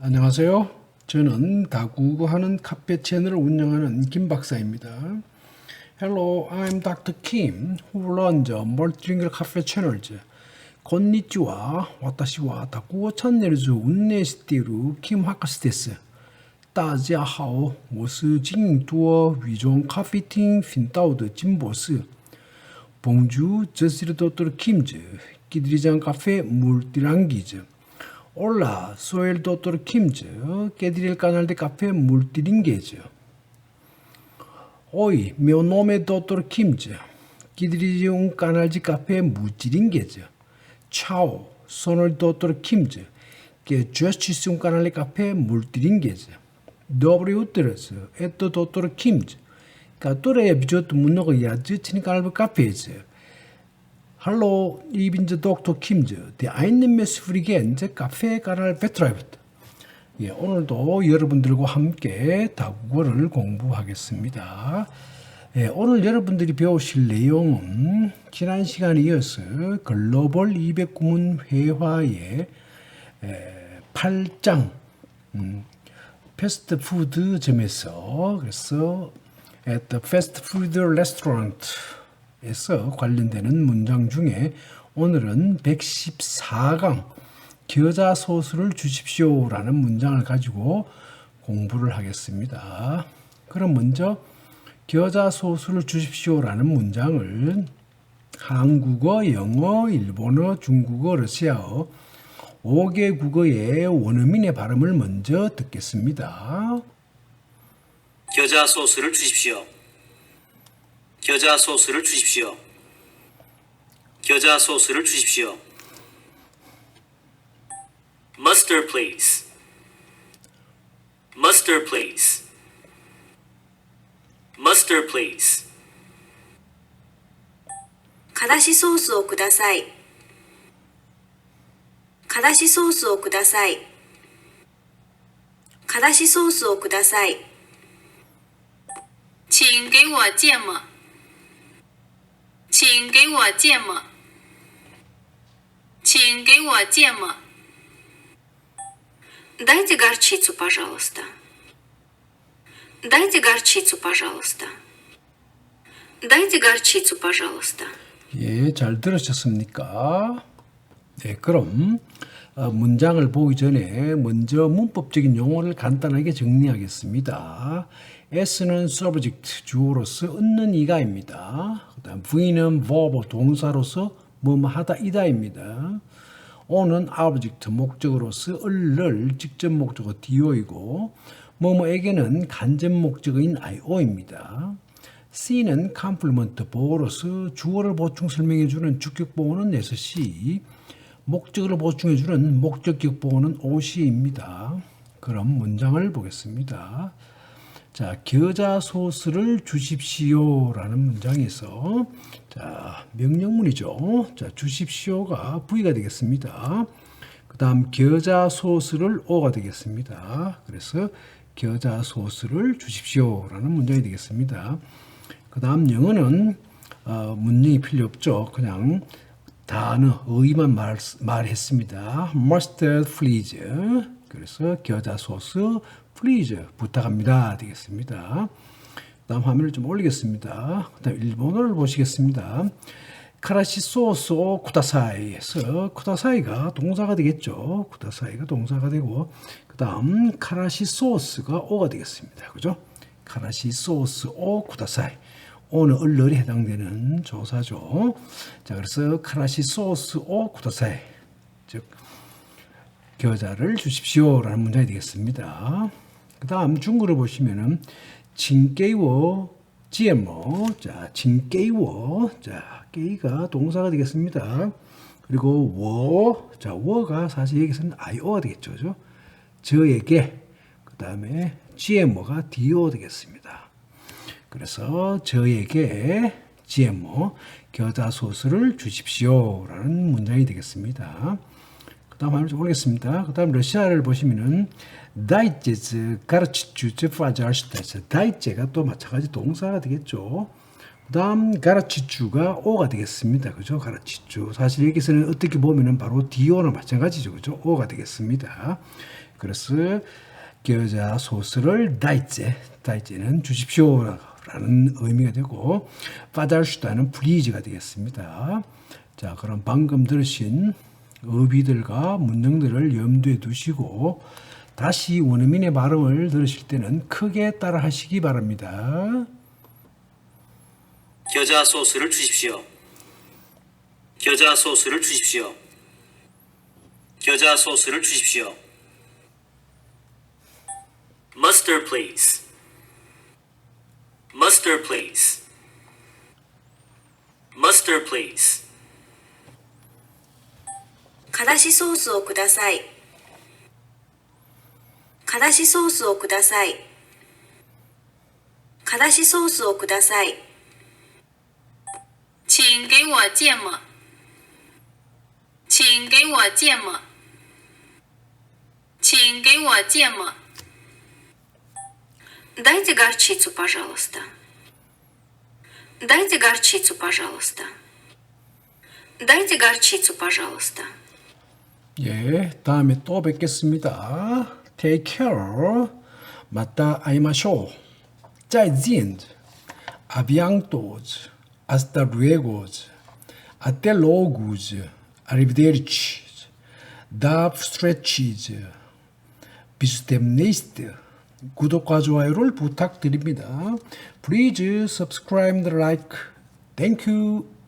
안녕하세요. 저는 다국어하는 카페 채널을 운영하는 김 박사입니다. Hello, I'm Dr. Kim, who runs the multilingual cafe channels. こんにちは。私はタ国語チャンネルズを運営しているキム博士です。大家好，我是金多语中咖啡厅频道的金博士。Bonjour, je suis le Dr. Kim, qui dirige un café multilingue. Hola, soy el doctor Kim. ¿Qué diré el canal de café multilingüe? Hoy, mi nombre es doctor Kim. ¿Qué diré un canal de café multilingüe? Chao, soy el doctor Kim. Que yo hice un canal de café multilingüe. Доброе утро, это доктор Ким. Который обидет много ядер, канал в кафе. Hallo, ich bin der Dr. Kimse. Die Einnehmers Frequenz 카페 가랄 베트라이브트. 예, 오늘도 여러분들과 함께 다국어를 공부하겠습니다. 예, 오늘 여러분들이 배우실 내용은 지난 시간에 이어서 글로벌 209문 회화의 8장 음, 패스트푸드점에서 그래서 at the fast food restaurant 에서 관련되는 문장 중에 오늘은 114강 겨자 소스를 주십시오라는 문장을 가지고 공부를 하겠습니다. 그럼 먼저 겨자 소스를 주십시오라는 문장을 한국어, 영어, 일본어, 중국어, 러시아어 5개 국어의 원어민의 발음을 먼저 듣겠습니다. 겨자 소스를 주십시오. 겨자 소스를 주십시오. 겨자 소스를 주십시오. Mustard please. Mustard please. Mustard please. からしソースをください。からしソースをください。からしソースをください。请给我芥末， 请给我芥末，请给我芥末。 Дайте горчицу, пожалуйста. Дайте горчицу, пожалуйста. Дайте горчицу, пожалуйста. 예, 잘 들으셨습니까? 네, 그럼 어, 문장을 보기 전에 먼저 문법적인 용어를 간단하게 정리하겠습니다. S는 subject 주어로서 얻는 이가입니다. 그다음 V는 verb 동사로서 뭐뭐 하다 이다입니다. O는 object 목적으로서 을를 직접 목적어 do이고 뭐뭐에게는 간접 목적어인 io입니다. C는 컴플리먼트 보어로서 주어를 보충 설명해 주는 주격 보어는 SC, 목적어를 보충해 주는 목적격 보어는 OC입니다. 그럼 문장을 보겠습니다. 자, 겨자 소스를 주십시오라는 문장에서 자, 명령문이죠. 자, 주십시오가 V가 되겠습니다. 그다음 겨자 소스를 O가 되겠습니다. 그래서 겨자 소스를 주십시오라는 문장이 되겠습니다. 그다음 영어는 어, 문장이 필요 없죠. 그냥 단어 의만 말, 말했습니다. mustard please. 그래서 겨자 소스 please 부탁합니다 되겠습니다. 다음 화면을 좀 올리겠습니다. 그다음 일본어를 보시겠습니다. 카라시 소스 오 쿠다사이에서 쿠다사이가 동사가 되겠죠. 쿠다사이가 동사가 되고 그다음 카라시 소스가 오가 되겠습니다. 그죠? 카라시 소스 오 쿠다사이. 오는 얼얼에 해당되는 조사죠. 자, 그래서 카라시 소스 오 쿠다사이. 즉 겨자를 주십시오라는 문장이 되겠습니다. 그다음 중국어를 보시면은 징게이워 지에모 자 징게이워 자 게이가 동사가 되겠습니다. 그리고 워, 자 워가 사실 여기서는 i오가 되겠죠, 그죠? 저에게 그 다음에 GMO가 DO 되겠습니다. 그래서 저에게 GMO 겨자 소스를 주십시오라는 문장이 되겠습니다. 그다음 한번 좀 보겠습니다. 그다음 러시아를 보시면은 다이제즈 가르치주제 파자르시다스 다이제가 또 마찬가지 동사가 되겠죠. 다음 가라치주가 오가 되겠습니다. 그죠? 가라치주. 사실 여기서는 어떻게 보면은 바로 디오나 마찬가지죠. 그죠? 오가 되겠습니다. 그래서 겨자 소스를 다이제, 다이제는 주십시오 라는 의미가 되고 파달슈다는 플리즈가 되겠습니다. 자, 그럼 방금 들으신 어휘들과 문장들을 염두에 두시고 다시 원어민의 발음을 들으실 때는 크게 따라 하시기 바랍니다. 겨자 소스를 주십시오. 겨자 소스를 주십시오. 겨자 소스를 주십시오. Mustard, please. Mustard, please. Mustard, please. からしソースをください。からしソースをください。からしソースをください。请给我芥末，请给我芥末，请给我芥末。Дайте горчицу, пожалуйста. Дайте горчицу, пожалуйста. Дайте горчицу, пожалуйста. 예, 다음에 또 뵙겠습니다. Take care. 맞다 아이마쇼. 再见. Aviantos. Hasta luego. Até logo. Arrivederci. Da stretches. 비스템네이스트. 구독과 좋아요를 부탁드립니다. Please subscribe like. Thank you.